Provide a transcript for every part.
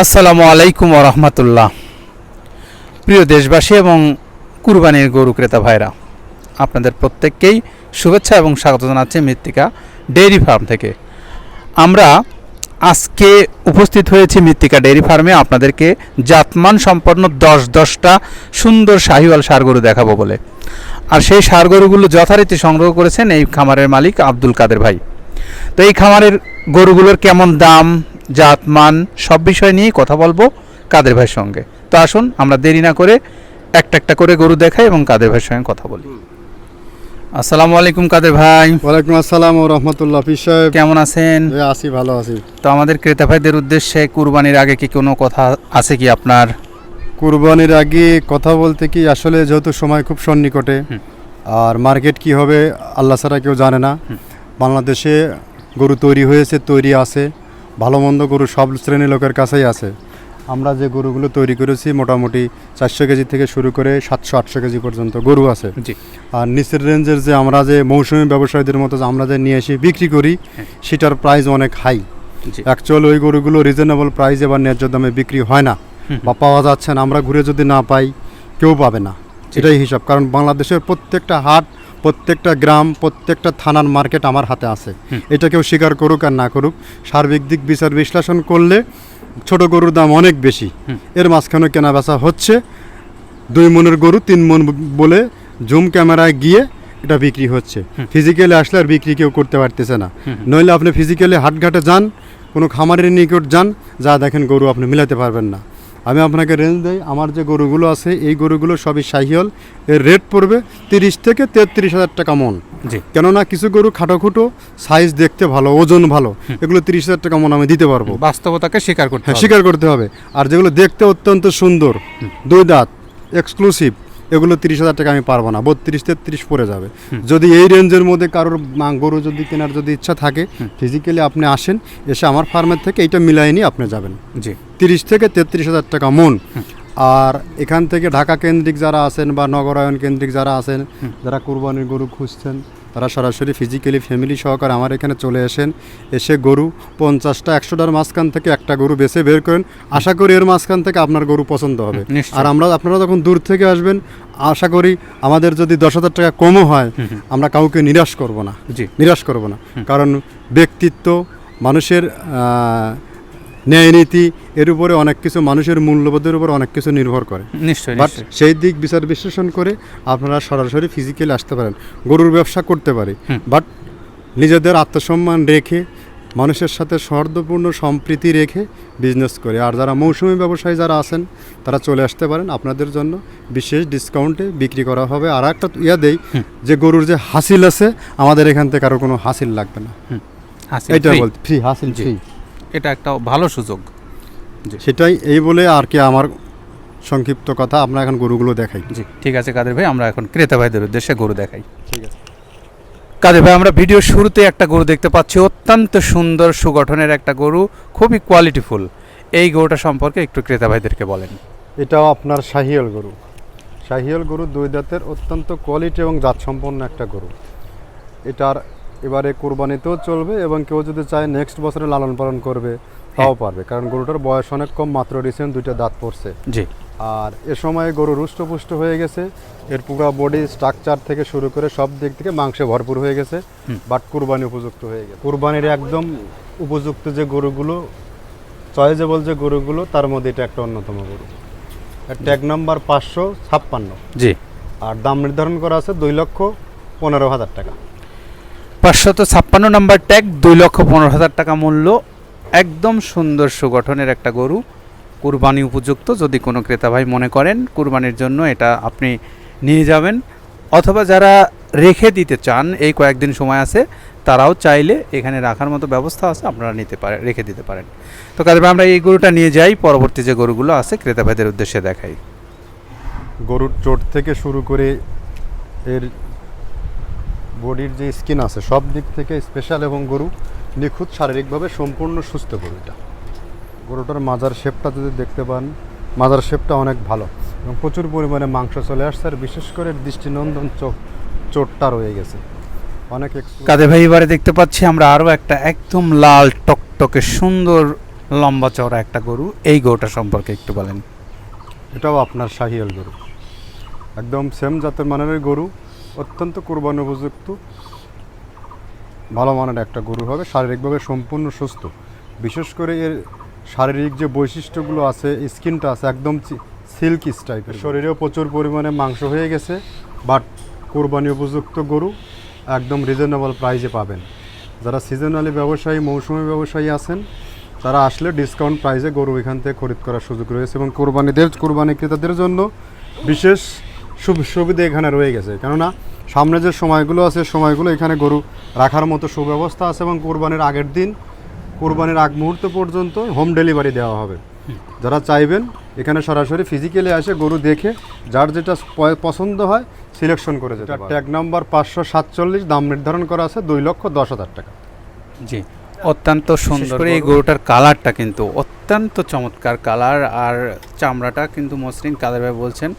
আসসালামু আলাইকুম রহমতুল্লাহ। প্রিয় দেশবাসী এবং কুরবানির গরু ক্রেতা ভাইরা, আপনাদের প্রত্যেককেই শুভেচ্ছা এবং স্বাগত জানাচ্ছি মৃত্তিকা ডেইরি ফার্ম থেকে। আমরা আজকে উপস্থিত হয়েছি মৃত্তিকা ডেইরি ফার্মে, আপনাদেরকে জাতমান সম্পন্ন দশ দশটা সুন্দর শাহিওয়াল সার গরু দেখাবো বলে। আর সেই সার গরুগুলো যথারীতি সংগ্রহ করেছেন এই খামারের মালিক আব্দুল কাদের ভাই। তো এই খামারের গরুগুলোর কেমন দাম জাত মান সব বিষয় নিয়ে কথা বলব কাদের ভাইয়ের সঙ্গে। তো আসুন আমরা দেরি না করে একটা একটা করে গরু দেখাই এবং কাদের ভাইয়ের সঙ্গে কথা বলি। আসসালামু আলাইকুম কাদের ভাই। ওয়ালাইকুম আসসালাম ও রহমতুল্লাহ সাহেব। কেমন আছেন? আছি ভালো আছি। তো আমাদের ক্রেতা ভাইদের উদ্দেশ্যে কুরবানির আগে কি কোনো কথা আছে কি আপনার? কুরবানির আগে কথা বলতে কি আসলে যেহেতু সময় খুব সন্নিকটে আর মার্কেট কি হবে আল্লাহ ছাড়া কেউ জানে না। বাংলাদেশে গরু তৈরি হয়েছে তৈরি আছে ভালো মন্দ গরু সব শ্রেণির লোকের কাছেই আছে। আমরা যে গরুগুলো তৈরি করেছি মোটামুটি চারশো কেজি থেকে শুরু করে সাতশো আটশো কেজি পর্যন্ত গরু আছে। জি। আর নিচের রেঞ্জের যে আমরা যে মৌসুমী ব্যবসায়ীদের মতো যে আমরা যে নিয়ে এসে বিক্রি করি হ্যাঁ। সেটার প্রাইস অনেক হাই অ্যাকচুয়াল ওই গরুগুলো রিজনেবল প্রাইসে বা ন্যায্য দামে বিক্রি হয় না। বা পাওয়া যাচ্ছে না। আমরা ঘুরে যদি না পাই কেউ পাবে না। এটাই হিসাব। কারণ বাংলাদেশের প্রত্যেকটা হাট প্রত্যেকটা গ্রাম প্রত্যেকটা থানার মার্কেট আমার হাতে আছে। এটা কেউ স্বীকার করুক আর না করুক সার্বিক দিক বিচার বিশ্লেষণ করলে ছোট গরুর দাম অনেক বেশি। এর মাঝখানে কেনা বেচা হচ্ছে। দুই মনের গরু তিন মন বলে জুম ক্যামেরায় গিয়ে এটা বিক্রি হচ্ছে। ফিজিক্যালি আসলে আর বিক্রি কেউ করতে পারতেছে না। নইলে আপনি ফিজিক্যালি হাটঘাটে যান কোনো খামারের নিকট যান যা দেখেন গরু আপনি মিলাতে পারবেন না। আমি আপনাকে রেঞ্জ দেই। আমার যে গরুগুলো আছে এই গরুগুলো সবই শাহিওল এর রেট পড়বে তিরিশ থেকে তেত্রিশ হাজার টাকা মন। জি। কেননা কিছু গরু খাটো খুটো সাইজ দেখতে ভালো ওজন ভালো এগুলো তিরিশ হাজার টাকা মন আমি দিতে পারব। বাস্তবতাকে স্বীকার করতে হ্যাঁ হবে। স্বীকার করতে হবে। আর যেগুলো দেখতে অত্যন্ত সুন্দর দুই দাঁত এক্সক্লুসিভ এগুলো তিরিশ হাজার টাকা আমি পারব না। বত্রিশ তেত্রিশ পড়ে যাবে। যদি এই রেঞ্জের মধ্যে কারোর গরু যদি কেনার যদি ইচ্ছা থাকে ফিজিক্যালি আপনি আসেন এসে আমার ফার্মের থেকে এইটা মিলাই নিয়ে আপনি যাবেন। জি। তিরিশ থেকে তেত্রিশ হাজার টাকা মন। আর এখান থেকে ঢাকা কেন্দ্রিক যারা আছেন বা নগরায়ণ কেন্দ্রিক যারা আছেন যারা কুরবানির গরু খুঁজছেন তারা সরাসরি ফিজিক্যালি ফ্যামিলি সহকারে আমার এখানে চলে আসেন। এসে গরু পঞ্চাশটা একশোটার মাঝখান থেকে একটা গরু বেছে বের করেন। আশা করি এর মাঝখান থেকে আপনার গরু পছন্দ হবে। আর আমরা আপনারা যখন দূর থেকে আসবেন আশা করি আমাদের যদি দশ হাজার টাকা কমও হয় আমরা কাউকে নিরাশ করব না। জি। নিরাশ করব না। কারণ ব্যক্তিত্ব মানুষের ন্যায়নীতি এর উপরে অনেক কিছু মানুষের মূল্যবোধের উপর অনেক কিছু নির্ভর করে। নিশ্চয়ই বাট সেই দিক বিচার বিশ্লেষণ করে আপনারা সরাসরি ফিজিক্যালি আসতে পারেন। গরুর ব্যবসা করতে পারে বাট নিজেদের আত্মসম্মান রেখে মানুষের সাথে সৌহার্দ্যপূর্ণ সম্প্রীতি রেখে বিজনেস করে। আর যারা মৌসুমি ব্যবসায়ী যারা আছেন তারা চলে আসতে পারেন। আপনাদের জন্য বিশেষ ডিসকাউন্টে বিক্রি করা হবে। আর একটা ইয়া দেই যে গরুর যে হাসিল আছে আমাদের এখান থেকে কারও কোনো হাসিল লাগবে না। এটা বলতে ফ্রি হাসিল জি। ফ্রি এটা একটা ভালো সুযোগ। সেটাই এই বলে আর কি আমার সংক্ষিপ্ত কথা আমরা এখন গরুগুলো দেখাই। জি ঠিক আছে কাদের ভাই আমরা এখন ক্রেতা ভাইদের উদ্দেশ্যে গরু দেখাই। ঠিক আছে। কাদের ভাই আমরা ভিডিও শুরুতে একটা গরু দেখতে পাচ্ছি অত্যন্ত সুন্দর সুগঠনের একটা গরু খুবই কোয়ালিটিফুল এই গরুটা সম্পর্কে একটু ক্রেতা ভাইদেরকে বলেন। এটাও আপনার শাহিয়াল গরু। শাহিয়াল গরু দুই দাঁতের অত্যন্ত কোয়ালিটি এবং জাতসম্পন্ন একটা গরু। এটার এবারে কোরবানিতেও চলবে এবং কেউ যদি চায় নেক্সট বছরে লালন পালন করবে তাও পারবে। কারণ গরুটার বয়স অনেক কম মাত্র রিসেন্ট দুইটা দাঁত পড়ছে। জি। আর এ সময় গরু রুষ্টপুষ্ট হয়ে গেছে এর পুরো বডি স্ট্রাকচার থেকে শুরু করে সব দিক থেকে মাংসে ভরপুর হয়ে গেছে বাট কুরবানি উপযুক্ত হয়ে গেছে। কুরবানির একদম উপযুক্ত যে গরুগুলো চয়েজেবল যে গরুগুলো তার মধ্যে এটা একটা অন্যতম গরু। এর ট্যাগ নাম্বার পাঁচশো ছাপ্পান্ন। জি। আর দাম নির্ধারণ করা আছে দুই লক্ষ পনেরো হাজার টাকা। পাঁচশত ছাপ্পান্ন নাম্বার ট্যাগ, দুই লক্ষ পনেরো হাজার টাকা মূল্য। একদম সুন্দর সুগঠনের একটা গরু, কুরবানি উপযুক্ত, যদি কোনো ক্রেতা ভাই মনে করেন কুরবানির জন্য এটা আপনি নিয়ে যাবেন। অথবা যারা রেখে দিতে চান, এই কয়েকদিন সময় আছে, তারাও চাইলে এখানে রাখার মতো ব্যবস্থা আছে, আপনারা নিতে পারেন রেখে দিতে পারেন। তো ভাই, আমরা এই গরুটা নিয়ে যাই, পরবর্তী যে গরুগুলো আছে, ক্রেতা ভাইদের উদ্দেশ্যে দেখাই। গরুর চোট থেকে শুরু করে এর বডির যে স্কিন আছে সব দিক থেকে স্পেশাল এবং গরু নিখুঁত শারীরিকভাবে সম্পূর্ণ সুস্থ গরুটা। গরুটার মাজার শেপটা যদি দেখতে পান মাজার শেপটা অনেক ভালো এবং প্রচুর পরিমাণে মাংস চলে আসছে আর বিশেষ করে দৃষ্টিনন্দন চোখ চোটটা রয়ে গেছে। অনেক কাদের ভাই এবারে দেখতে পাচ্ছি আমরা আরও একটা একদম লাল টকটকে সুন্দর লম্বা চওড়া একটা গরু। এই গরুটা সম্পর্কে একটু বলেন। এটাও আপনার শাহিয়াল গরু। একদম সেম জাতের মানের গরু। অত্যন্ত কোরবানি উপযুক্ত ভালো মানের একটা গরু হবে, শারীরিকভাবে সম্পূর্ণ সুস্থ। বিশেষ করে এর শারীরিক যে বৈশিষ্ট্যগুলো আছে, স্কিনটা আছে একদম সিল্কি টাইপের শরীরেও প্রচুর পরিমাণে মাংস হয়ে গেছে, বাট কোরবানি উপযুক্ত গরু একদম রিজনেবল প্রাইজে পাবেন। যারা সিজনালি ব্যবসায়ী, মৌসুমি ব্যবসায়ী আছেন, তারা আসলে ডিসকাউন্ট প্রাইজে গরু এখান থেকে খরিদ করার সুযোগ রয়েছে এবং কোরবানিদের, কোরবানি ক্রেতাদের জন্য বিশেষ সুবিধা এখানে রয়ে গেছে। কেননা সামনে যে সময়গুলো আছে সময়গুলো এখানে গরু রাখার মতো সুব্যবস্থা আছে এবং কোরবানির আগের দিন কোরবানির আগ মুহূর্ত পর্যন্ত হোম ডেলিভারি দেওয়া হবে। যারা চাইবেন এখানে সরাসরি ফিজিক্যালি আসে গরু দেখে যার যেটা প- পছন্দ হয় সিলেকশন করে যেতে ট্যাগ নাম্বার পাঁচশো সাতচল্লিশ দাম নির্ধারণ করা আছে দুই লক্ষ দশ হাজার টাকা। জি অত্যন্ত সুন্দর করে এই গরুটার কালারটা কিন্তু অত্যন্ত চমৎকার। কালার আর চামড়াটা কিন্তু মসৃণ। কাদের ভাই বলছেন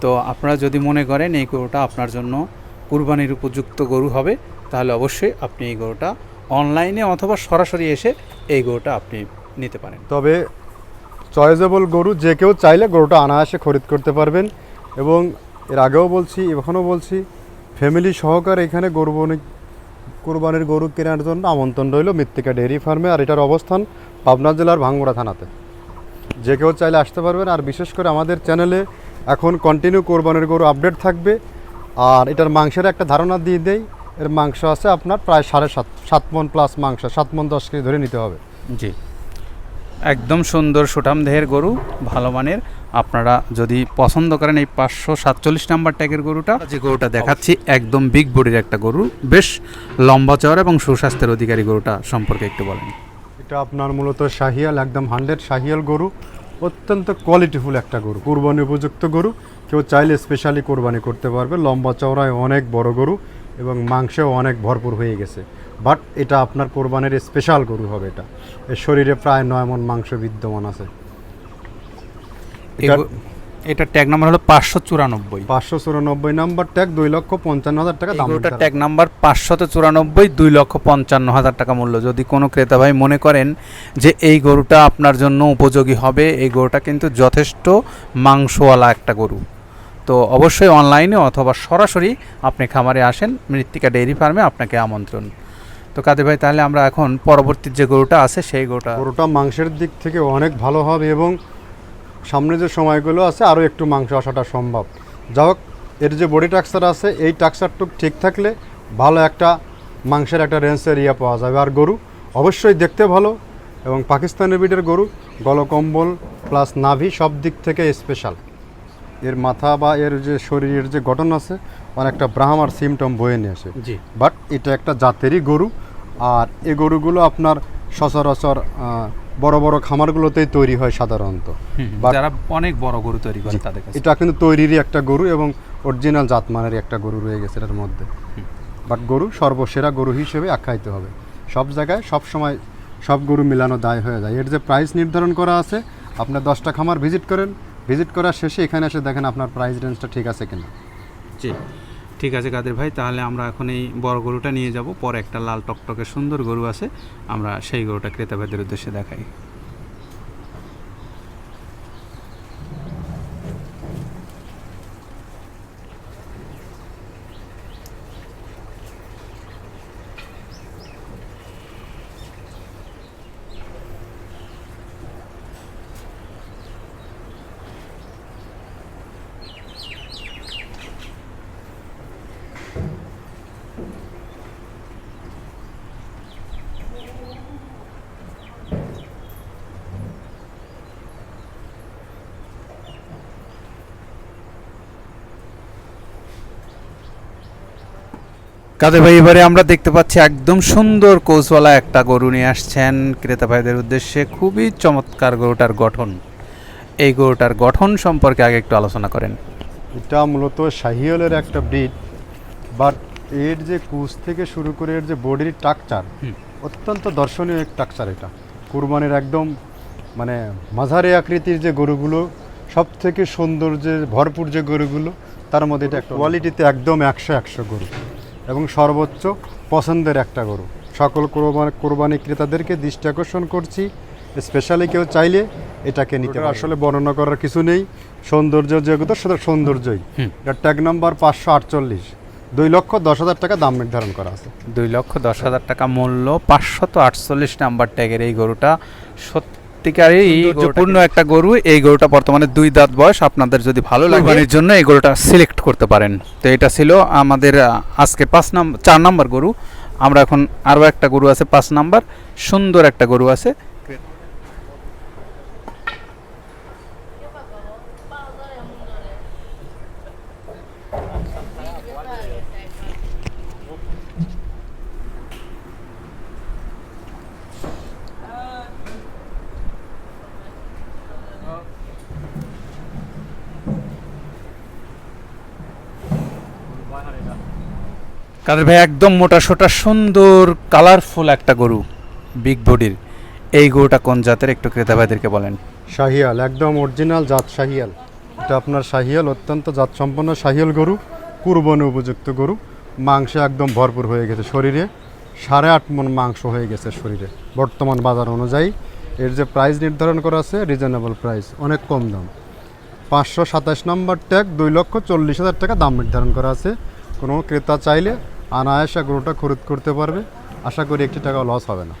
তো আপনারা যদি মনে করেন এই গরুটা আপনার জন্য কুরবানির উপযুক্ত গরু হবে, তাহলে অবশ্যই আপনি এই গরুটা অনলাইনে অথবা সরাসরি এসে এই গরুটা আপনি নিতে পারেন। তবে চয়েজেবল গরু যে কেউ চাইলে গরুটা অনায়াসে খরিদ করতে পারবেন এবং এর আগেও বলছি, এখনও বলছি, ফ্যামিলি সহকারে এখানে গরু বনি- কোরবানির গরু কেনার জন্য আমন্ত্রণ রইল মৃত্তিকা ডেয়ারি ফার্মে আর এটার অবস্থান পাবনা জেলার ভাঙ্গুড়া থানাতে। যে কেউ চাইলে আসতে পারবেন আর বিশেষ করে আমাদের চ্যানেলে এখন কন্টিনিউ কোরবানির গরু আপডেট থাকবে। আর এটার মাংসের একটা ধারণা দিয়ে দেই এর মাংস আছে আপনার প্রায় সাড়ে সাত সাত মন প্লাস মাংস সাত মন দশ কেজি ধরে নিতে হবে। জি। একদম সুন্দর সুঠাম দেহের গরু ভালো মানের। আপনারা যদি পছন্দ করেন এই পাঁচশো সাতচল্লিশ নাম্বার ট্যাগের গরুটা যে গরুটা দেখাচ্ছি একদম বিগ বডির একটা গরু বেশ লম্বা চওড়া এবং সুস্বাস্থ্যের অধিকারী গরুটা সম্পর্কে একটু বলেন। এটা আপনার মূলত শাহিয়াল একদম হান্ড্রেড শাহিয়াল গরু। অত্যন্ত কোয়ালিটিফুল একটা গরু। কোরবানি উপযুক্ত গরু। কেউ চাইলে স্পেশালি কোরবানি করতে পারবে। লম্বা চওড়ায় অনেক বড় গরু এবং মাংসেও অনেক ভরপুর হয়ে গেছে। বাট এটা আপনার কোরবানির স্পেশাল গরু হবে এটা। এর শরীরে প্রায় নয় মন মাংস বিদ্যমান আছে। এটার ট্যাগ নাম্বার হলো পাঁচশো চুরানব্বই। পাঁচশো চুরানব্বই নাম্বার ট্যাগ দুই লক্ষ পঞ্চান্ন হাজার টাকা দাম নির্ধারণ। ট্যাগ নাম্বার পাঁচশত চুরানব্বই দুই লক্ষ পঞ্চান্ন হাজার টাকা মূল্য। যদি কোনো ক্রেতা ভাই মনে করেন যে এই গরুটা আপনার জন্য উপযোগী হবে এই গরুটা কিন্তু যথেষ্ট মাংসওয়ালা একটা গরু। তো অবশ্যই অনলাইনে অথবা সরাসরি আপনি খামারে আসেন মৃত্তিকা ডেইরি ফার্মে আপনাকে আমন্ত্রণ। তো কাদের ভাই তাহলে আমরা এখন পরবর্তী যে গরুটা আছে সেই গরুটা গরুটা মাংসের দিক থেকে অনেক ভালো হবে এবং সামনে যে সময়গুলো আছে আরও একটু মাংস আসাটা সম্ভব। যা হোক এর যে বডি টাক্সার আছে এই টাক্সারটুক ঠিক থাকলে ভালো একটা মাংসের একটা রেঞ্জের ইয়ে পাওয়া যাবে। আর গরু অবশ্যই দেখতে ভালো এবং পাকিস্তানি বিটের গরু গলকম্বল প্লাস নাভি সব দিক থেকে স্পেশাল এর মাথা বা এর যে শরীরের যে গঠন আছে অনেকটা ব্রাহ্মার সিমটম বয়ে নিয়ে আসে। জি। বাট এটা একটা জাতেরই গরু আর এই গরুগুলো আপনার সচরাচর বড় বড় খামারগুলোতেই তৈরি হয় সাধারণত। যারা অনেক বড় গরু তৈরি করে তাদের কাছে। এটা কিন্তু তৈরিরই একটা গরু এবং অরিজিনাল জাতমানেরই একটা গরু রয়ে গেছে এটার মধ্যে। বাট গরু সর্বসেরা গরু হিসেবে আখ্যায়িত হবে। সব জায়গায় সব সময় সব গরু মিলানো দায় হয়ে যায়। এর যে প্রাইস নির্ধারণ করা আছে আপনার দশটা খামার ভিজিট করেন। ভিজিট করার শেষে এখানে এসে দেখেন আপনার প্রাইস রেঞ্জটা ঠিক আছে কিনা। জি। ঠিক আছে কাদের ভাই, তাহলে আমরা এখন এই বড় গরুটা নিয়ে যাব। পরে একটা লাল টকটকে সুন্দর গরু আছে, আমরা সেই গরুটা ক্রেতা ভাইদের উদ্দেশ্যে দেখাই। কাদের ভাই এবারে আমরা দেখতে পাচ্ছি একদম সুন্দর কোচওয়ালা একটা গরু নিয়ে আসছেন। ক্রেতা ভাইদের উদ্দেশ্যে খুবই চমৎকার গরুটার গঠন। এই গরুটার গঠন সম্পর্কে আগে একটু আলোচনা করেন। এটা মূলত শাহিওলের একটা ব্রিড বাট এর যে কুচ থেকে শুরু করে এর যে বডির টাকচার অত্যন্ত দর্শনীয় এক টাকচার এটা। কুরবানির একদম মানে মাঝারি আকৃতির যে গরুগুলো সব থেকে সুন্দর যে ভরপুর যে গরুগুলো তার মধ্যে এটা একটা কোয়ালিটিতে একদম একশো একশো গরু। এবং সর্বোচ্চ পছন্দের একটা গরু। সকল কোরবানি কোরবানি ক্রেতাদেরকে দৃষ্টি আকর্ষণ করছি। স্পেশালি কেউ চাইলে এটাকে নিতে আসলে বর্ণনা করার কিছু নেই। সৌন্দর্য যেগুলো সেটা সৌন্দর্যই। এটা ট্যাগ নাম্বার পাঁচশো আটচল্লিশ। দুই লক্ষ দশ হাজার টাকা দাম নির্ধারণ করা আছে। দুই লক্ষ দশ হাজার টাকা মূল্য পাঁচশত আটচল্লিশ নাম্বার ট্যাগের এই গরুটা সত্যিকারই পূর্ণ একটা গরু এই গরুটা বর্তমানে দুই দাঁত বয়স। আপনাদের যদি ভালো লাগে কুরবানির জন্য এই গরুটা সিলেক্ট করতে পারেন। তো এটা ছিল আমাদের আজকে পাঁচ নাম্বার চার নাম্বার গরু। আমরা এখন আরও একটা গরু আছে পাঁচ নাম্বার। সুন্দর একটা গরু আছে। কাদের ভাই, একদম মোটা সোটা, সুন্দর কালারফুল একটা গরু বিগ বডির এই গরুটা কোন জাতের, একটু ক্রেতা ভাইদেরকে বলেন। শাহিয়াল, একদম অরিজিনাল জাত শাহিয়াল। এটা আপনার শাহিয়াল, অত্যন্ত জাত সম্পন্ন শাহিয়াল গরু, কুরবানি উপযুক্ত গরু। মাংসে একদম ভরপুর হয়ে গেছে শরীরে, সাড়ে আট মন মাংস হয়ে গেছে শরীরে, বর্তমান বাজার অনুযায়ী। এর যে প্রাইস নির্ধারণ করা আছে রিজনেবল প্রাইস অনেক কম দাম। পাঁচশো সাতাশ নম্বর ট্যাগ দুই লক্ষ চল্লিশ হাজার টাকা দাম নির্ধারণ করা আছে। কোনো ক্রেতা চাইলে আনায়াসা গরুটা খরিদ করতে পারবে। আশা করি একটি টাকা লস হবে না।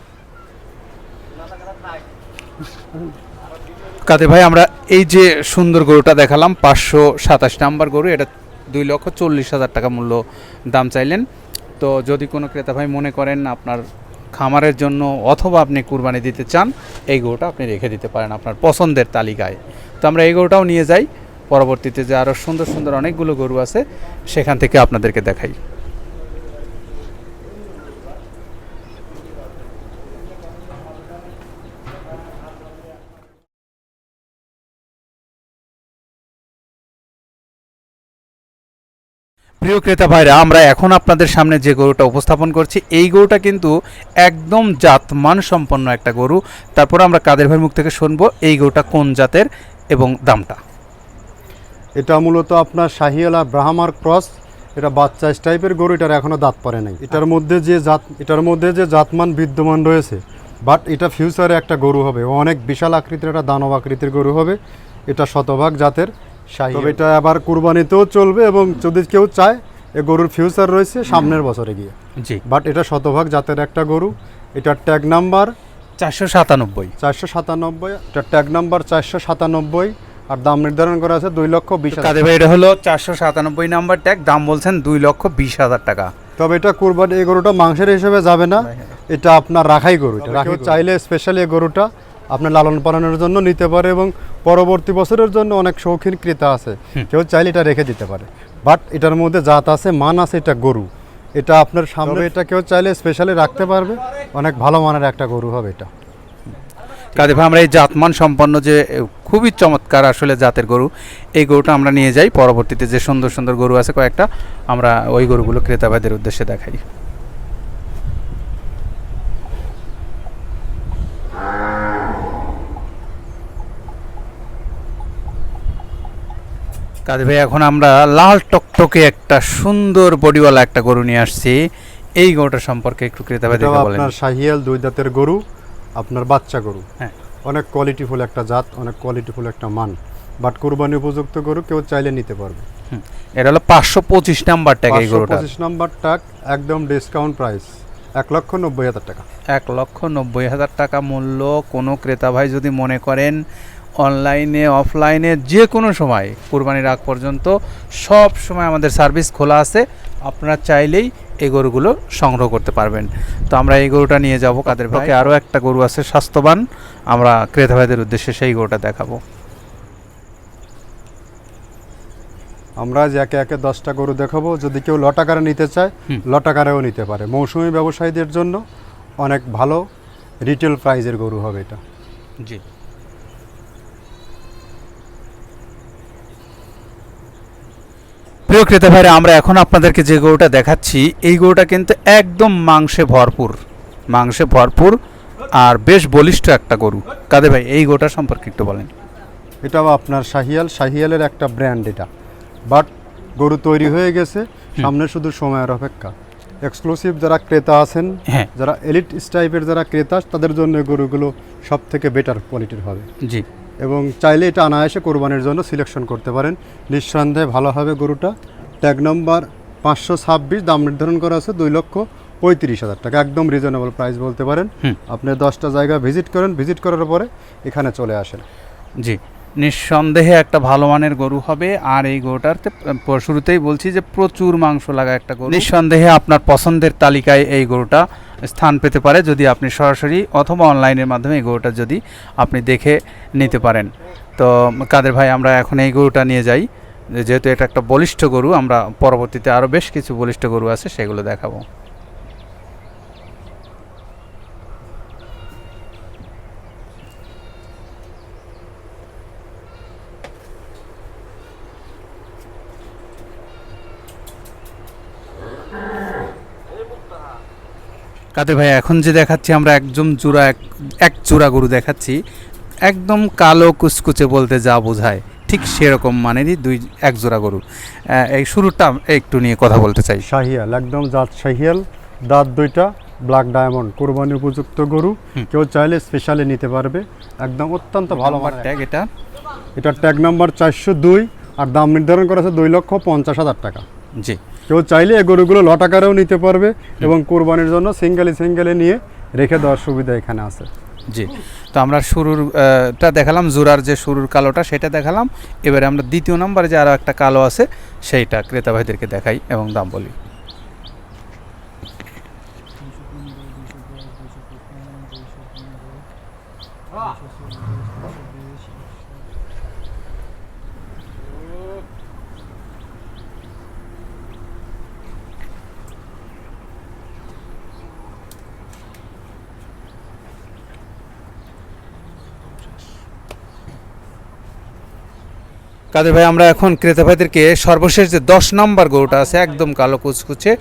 কাদের ভাই, আমরা এই যে সুন্দর গরুটা দেখালাম, পাঁচশো সাতাশ নাম্বার গরু, এটা দুই লক্ষ চল্লিশ হাজার টাকা মূল্য দাম চাইলেন। তো যদি কোনো ক্রেতা ভাই মনে করেন আপনার খামারের জন্য অথবা আপনি কুরবানি দিতে চান, এই গরুটা আপনি রেখে দিতে পারেন আপনার পছন্দের তালিকায়। তো আমরা এই গরুটাও নিয়ে যাই। পরবর্তীতে যে আরও সুন্দর সুন্দর অনেকগুলো গরু আছে, সেখান থেকে আপনাদেরকে দেখাই। প্রিয় ক্রেতা ভাইরা আমরা এখন আপনাদের সামনে যে গরুটা উপস্থাপন করছি এই গরুটা কিন্তু একদম জাতমান সম্পন্ন একটা গরু। তারপর আমরা কাদের ভাইয়ের মুখ থেকে শুনব এই গরুটা কোন জাতের এবং দামটা? এটা মূলত আপনার শাহিয়ালা ব্রাহ্মার ক্রস এটা বাচ্চা টাইপের গরু এটার এখনও দাঁত পড়ে নাই। এটার মধ্যে যে জাত এটার মধ্যে যে জাতমান বিদ্যমান রয়েছে বাট এটা ফিউচারে একটা গরু হবে। অনেক বিশাল আকৃতির একটা দানব আকৃতির গরু হবে। এটা শতভাগ জাতের। তবে এটা আবার কুরবানিতেও চলবে এবং যদি কেউ চায় এ গরুর ফিউচার রয়েছে সামনের বছরে গিয়ে। জি। বাট এটা শতভাগ জাতের একটা গরু। এটার ট্যাগ নাম্বার চারশো সাতানব্বই। চারশো সাতানব্বই এটার ট্যাগ নাম্বার চারশো সাতানব্বই। আর দাম নির্ধারণ করা আছে দুই লক্ষ বিশ কাদের ভাই এটা হলো চারশো সাতানব্বই নাম্বার ট্যাগ দাম বলছেন দুই লক্ষ বিশ হাজার টাকা। তবে এটা কুরবানি এই গরুটা মাংসের হিসেবে যাবে না। এটা আপনার রাখাই গরু। এটা রাখাই চাইলে স্পেশালি এই গরুটা। আপনার লালন পালনের জন্য নিতে পারে এবং পরবর্তী বছরের জন্য অনেক শৌখিন ক্রেতা আছে। কেউ চাইলে এটা রেখে দিতে পারে। বাট এটার মধ্যে জাত আছে মান আছে এটা গরু। এটা আপনার সামনে এটা কেউ চাইলে স্পেশালি রাখতে পারবে। অনেক ভালো মানের একটা গরু হবে এটা। কাদের ভাই আমরা এই জাতমান সম্পন্ন যে খুবই চমৎকার আসলে জাতের গরু এই গরুটা আমরা নিয়ে যাই। পরবর্তীতে যে সুন্দর সুন্দর গরু আছে কয়েকটা আমরা ওই গরুগুলো ক্রেতা ভাইদের উদ্দেশ্যে দেখাই। কাদের ভাই এখন আমরা লাল টকটকে একটা সুন্দর বডিওয়ালা একটা গরু নিয়ে আসছি। এই গরুটা সম্পর্কে একটু ক্রেতা ভাই বলেন। আপনার শাহিয়াল দুই দাঁতের গরু আপনার বাচ্চা গরু। হ্যাঁ। অনেক কোয়ালিটিফুল একটা জাত অনেক কোয়ালিটিফুল একটা মান। বাট কুরবানি উপযুক্ত গরু কেউ চাইলে নিতে পারবে। এটা হলো পাঁচশো পঁচিশ নাম্বার ট্যাগ এই গরুটা পঁচিশ নাম্বার টাক একদম ডিসকাউন্ট প্রাইস এক লক্ষ নব্বই হাজার টাকা। এক লক্ষ নব্বই হাজার টাকা মূল্য। কোনো ক্রেতা ভাই যদি মনে করেন অনলাইনে অফলাইনে যে কোনো সময় কুরবানির আগ পর্যন্ত সব সময় আমাদের সার্ভিস খোলা আছে। আপনারা চাইলেই এই গরুগুলো সংগ্রহ করতে পারবেন। তো আমরা এই গরুটা নিয়ে যাব কাদের ভাই? আরও একটা গরু আছে স্বাস্থ্যবান। আমরা ক্রেতা ভাইদের উদ্দেশ্যে সেই গরুটা দেখাবো। আমরা যে একে একে দশটা গরু দেখাবো যদি কেউ লটাকারে নিতে চায়। লটাকারেও নিতে পারে। মৌসুমি ব্যবসায়ীদের জন্য অনেক ভালো রিটেল প্রাইজের গরু হবে এটা। জি। প্রিয় ক্রেতা ভাইরা আমরা এখন আপনাদেরকে যে গরুটা দেখাচ্ছি এই গরুটা কিন্তু একদম মাংসে ভরপুর। মাংসে ভরপুর আর বেশ বলিষ্ঠ একটা গরু। কাদের ভাই এই গরুটা সম্পর্কে একটু বলেন। এটাও আপনার শাহিয়াল। শাহিয়ালের একটা ব্র্যান্ড এটা। বাট গরু তৈরি হয়ে গেছে সামনে শুধু সময়ের অপেক্ষা। এক্সক্লুসিভ যারা ক্রেতা আছেন হ্যাঁ। যারা এলিট টাইপের যারা ক্রেতা তাদের জন্য গরুগুলো সব থেকে বেটার কোয়ালিটির হবে। জি। চাইলে এটা অনায়াসে কোরবানির জন্য সিলেকশন করতে পারেন। নিঃসন্দেহে ভালো হবে গরুটা। ট্যাগ নম্বর পাঁচশো ছাব্বিশ দাম নির্ধারণ করা আছে দুই লক্ষ পঁয়ত্রিশ হাজার টাকা। একদম রিজনেবল প্রাইস বলতে পারেন। আপনি দশটা জায়গা ভিজিট করেন। ভিজিট করার পরে এখানে চলে আসেন। জি। নিঃসন্দেহে একটা ভালো মানের গরু হবে। আর এই গরুটাতে শুরুতেই বলছি যে প্রচুর মাংস লাগা একটা গরু। নিঃসন্দেহে আপনার পছন্দের তালিকায় এই গরুটা স্থান পেতে পারে যদি আপনি সরাসরি অথবা অনলাইনের মাধ্যমে এই গরুটা যদি আপনি দেখে নিতে পারেন। তো কাদের ভাই, আমরা এখন এই গরুটা নিয়ে যাই। যেহেতু এটা একটা বলিষ্ঠ গরু, আমরা পরবর্তীতে আরও বেশ কিছু বলিষ্ঠ গরু আছে, সেগুলো দেখাবো। কাদের ভাই এখন যে দেখাচ্ছি আমরা একদম জোড়া এক এক জোড়া গরু দেখাচ্ছি। একদম কালো কুচকুচে বলতে যা বোঝায় ঠিক সেরকম মানেরই দুই এক জোড়া গরু। এই শুরুটা একটু নিয়ে কথা বলতে চাই। শাহিয়াল একদম জাত শাহিয়াল দাঁত দুইটা ব্ল্যাক ডায়মন্ড কোরবানি উপযুক্ত গরু। কেউ চাইলে স্পেশালি নিতে পারবে। একদম অত্যন্ত ভালো ট্যাগ এটা। এটা ট্যাগ নাম্বার চারশো দুই আর দাম নির্ধারণ করা আছে দুই লক্ষ পঞ্চাশ হাজার টাকা। জি। কেউ চাইলে এই গরুগুলো লটাকারেও নিতে পারবে এবং কোরবানির জন্য সিঙ্গেলে সিঙ্গেলে নিয়ে রেখে দেওয়ার সুবিধা এখানে আছে। জি তো আমরা শুরুর আহ, টা দেখালাম জোড়ার যে শুরুর কালোটা সেটা দেখালাম। এবারে আমরা দ্বিতীয় নম্বরে যে আরও একটা কালো আছে সেইটা ক্রেতা ভাইদেরকে দেখাই এবং দাম বলি। কাদের ভাই আমরা এখন ক্রেতা ভাইদেরকে সর্বশেষ যে দশ নম্বর গরুটা আছে একদম কালো কুচকুচে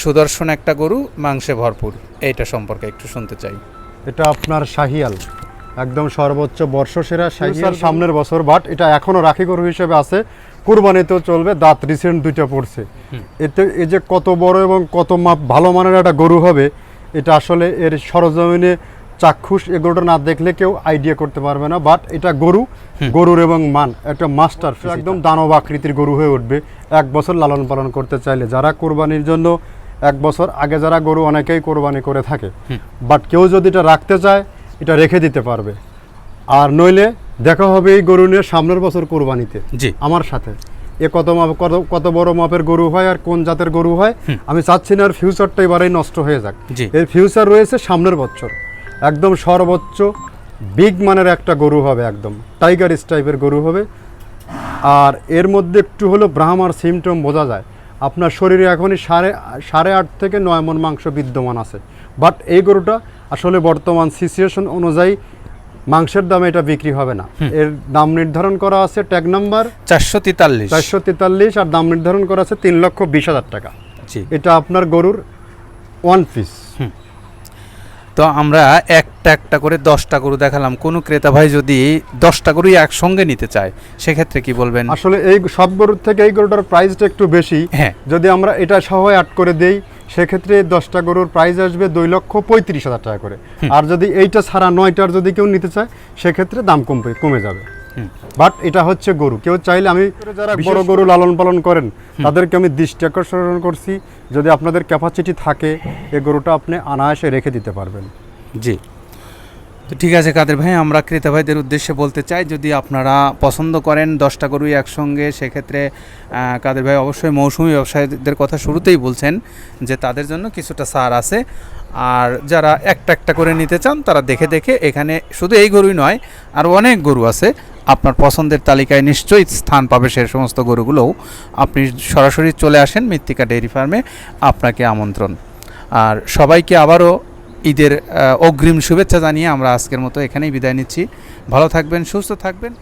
সুদর্শন একটা গরু মাংসে ভরপুর। এইটা সম্পর্কে একটু শুনতে চাই। এটা আপনার শাহিয়াল। একদম সর্বোচ্চ বর্ষসেরা শাহিয়াল সামনের বছর বাট এটা এখনও রাখি গরু হিসেবে আছে। কুরবানিতেও চলবে দাঁত রিসেন্ট দুইটা পড়ছে। এতে এই যে কত বড় এবং কত মাপ ভালো মানের একটা গরু হবে এটা আসলে এর সরজমিনে চাক্ষুষ এই গরুটা না দেখলে কেউ আইডিয়া করতে পারবে না বাট এটা গরু গরুর এবং মান একটা মাস্টার একদম দানব আকৃতির গরু হয়ে উঠবে। এক বছর লালন পালন করতে চাইলে যারা কোরবানির জন্য এক বছর আগে যারা গরু অনেকেই কোরবানি করে থাকে বাট কেউ যদি এটা রাখতে চায় এটা রেখে দিতে পারবে। আর নইলে দেখা হবে এই গরু নিয়ে সামনের বছর কোরবানিতে জি। আমার সাথে। এ কত মাপ কত কত বড় মাপের গরু হয় আর কোন জাতের গরু হয় আমি চাচ্ছি না আর ফিউচারটা এবারেই নষ্ট হয়ে যাক। জি। এর ফিউচার রয়েছে সামনের বছর। একদম সর্বোচ্চ বিগ মানের একটা গরু হবে একদম টাইগার টাইপের গরু হবে। আর এর মধ্যে একটু হলো ব্রাহ্মার সিমটম বোঝা যায়। আপনার শরীরে এখনই সাড়ে সাড়ে আট থেকে নয় মন মাংস বিদ্যমান আছে। বাট এই গরুটা আসলে বর্তমান সিচুয়েশন অনুযায়ী মাংসের দামে এটা বিক্রি হবে না। এর দাম নির্ধারণ করা আছে ট্যাগ নাম্বার চারশো তেতাল্লিশ। চারশো তেতাল্লিশ আর দাম নির্ধারণ করা আছে তিন লক্ষ বিশ হাজার টাকা। জি। এটা আপনার গরুর ওয়ান পিস তো আমরা একটা একটা করে দশটা গরু দেখালাম। কোনো ক্রেতা ভাই যদি দশটা গরুই একসঙ্গে নিতে চায় সেক্ষেত্রে কি বলবেন? আসলে এই সব গরুর থেকে এই গরুটার প্রাইসটা একটু বেশি। হ্যাঁ। যদি আমরা এটা সহ অ্যাড করে দেই সেক্ষেত্রে দশটা গরুর প্রাইস আসবে দুই লক্ষ পঁয়ত্রিশ হাজার টাকা করে। আর যদি এইটা ছাড়া নয়টার যদি কেউ নিতে চায় সেক্ষেত্রে দাম কমবে কমে যাবে। বাট এটা হচ্ছে গরু। কেউ চাইলে আমি যারা বড় গরু লালন পালন করেন তাদেরকে আমি দৃষ্টি আকর্ষণ করছি। যদি আপনাদের ক্যাপাসিটি থাকে এই গরুটা আপনি আনায়াসে রেখে দিতে পারবেন। জি। তো ঠিক আছে, কাদের ভাই, আমরা ক্রেতা ভাইদের উদ্দেশ্যে বলতে চাই, যদি আপনারা পছন্দ করেন দশটা গরুই একসঙ্গে, সেক্ষেত্রে কাদের ভাই অবশ্যই মৌসুমি ব্যবসায়ীদের কথা শুরুতেই বলছেন যে তাদের জন্য কিছুটা সার আছে। আর যারা একটা একটা করে নিতে চান, তারা দেখে দেখে এখানে শুধু এই গরুই নয়, আর অনেক গরু আছে। আপনার পছন্দের তালিকায় নিশ্চয়ই স্থান পাবে সে সমস্ত গরুগুলোও। আপনি সরাসরি চলে আসেন মৃত্তিকা ডেইরি ফার্মে, আপনাকে আমন্ত্রণ। আর সবাইকে আবারও ঈদের অগ্রিম শুভেচ্ছা জানিয়ে আমরা আজকের মতো এখানেই বিদায় নিচ্ছি। ভালো থাকবেন সুস্থ থাকবেন।